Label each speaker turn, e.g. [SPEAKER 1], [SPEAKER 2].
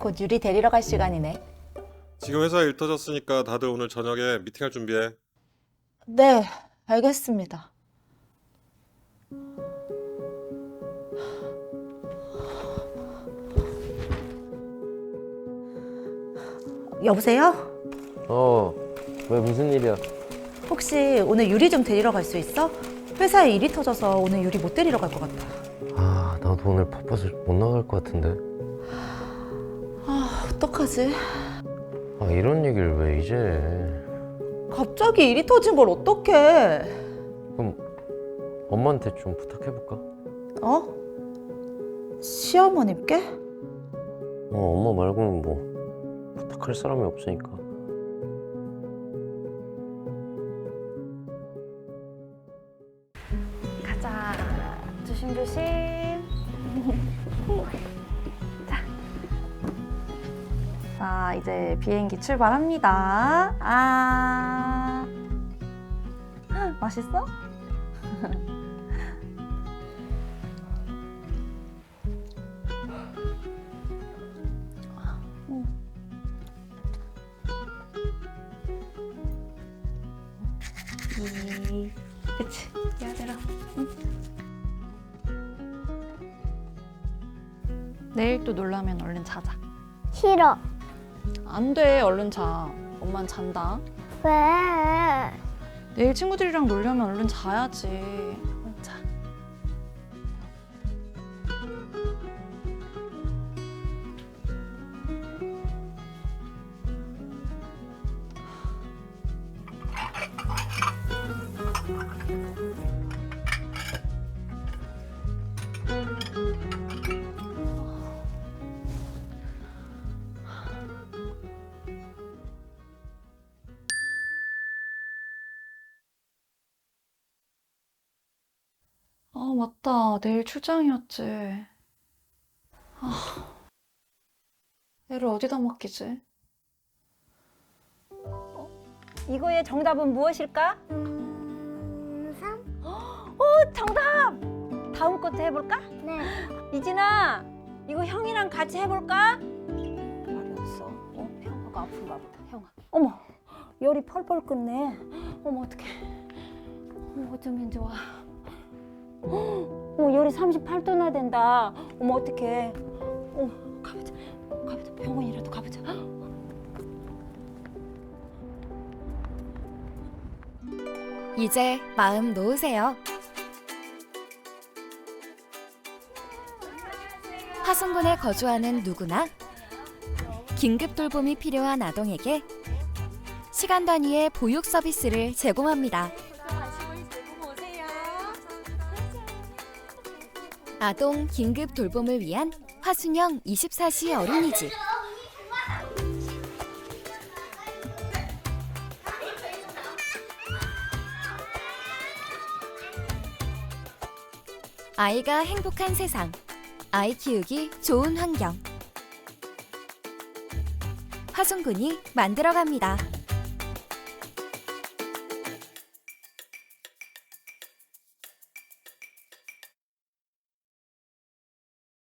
[SPEAKER 1] 곧 유리 데리러 갈 시간이네.
[SPEAKER 2] 지금 회사 일 터졌으니까 다들 오늘 저녁에 미팅할 준비해.
[SPEAKER 1] 네, 알겠습니다. 여보세요?
[SPEAKER 3] 어, 왜 무슨 일이야?
[SPEAKER 1] 혹시 오늘 유리 좀 데리러 갈 수 있어? 회사에 일이 터져서 오늘 유리 못 데리러 갈 것 같아.
[SPEAKER 3] 아, 나도 오늘 바빠서 못 나갈 것 같은데.
[SPEAKER 1] 아, 어떡하지?
[SPEAKER 3] 아, 이런 얘기를 왜 이제?
[SPEAKER 1] 갑자기 일이 터진 걸 어떡해?
[SPEAKER 3] 그럼 엄마한테 좀 부탁해 볼까?
[SPEAKER 1] 어? 시어머님께?
[SPEAKER 3] 어, 엄마 말고는 뭐 부탁할 사람이 없으니까.
[SPEAKER 4] 가자. 조심조심. 자, 이제 비행기 출발합니다. 아. 맛있어? 이, 그치? 야들아. 내일 또 놀라면 얼른 자자.
[SPEAKER 5] 싫어.
[SPEAKER 4] 안 돼, 얼른 자. 엄만 잔다.
[SPEAKER 5] 왜?
[SPEAKER 4] 내일 친구들이랑 놀려면 얼른 자야지. 맞다. 내일 출장이었지. 아, 애를 어디다 맡기지?
[SPEAKER 6] 이거의 정답은 무엇일까?
[SPEAKER 5] 음, 삼?
[SPEAKER 6] 오, 정답! 다음 것도 해볼까?
[SPEAKER 5] 네.
[SPEAKER 6] 이진아, 이거 형이랑 같이 해볼까? 말이 없어. 어, 형아가 아픈가 보다. 형아. 어머, 열이 펄펄 끓네. 어머, 어떡해. 어머, 어쩌면 좋아. 어머, 열이 38도나 된다. 어머, 어떡해. 어머, 가보자. 가보자. 병원이라도 가보자.
[SPEAKER 7] 이제 마음 놓으세요. 화성군에 거주하는 누구나 긴급 돌봄이 필요한 아동에게 시간 단위의 보육 서비스를 제공합니다. 아동 긴급 돌봄을 위한 화순영 24시 어린이집. 아이가 행복한 세상. 아이 키우기 좋은 환경. 화순군이 만들어갑니다.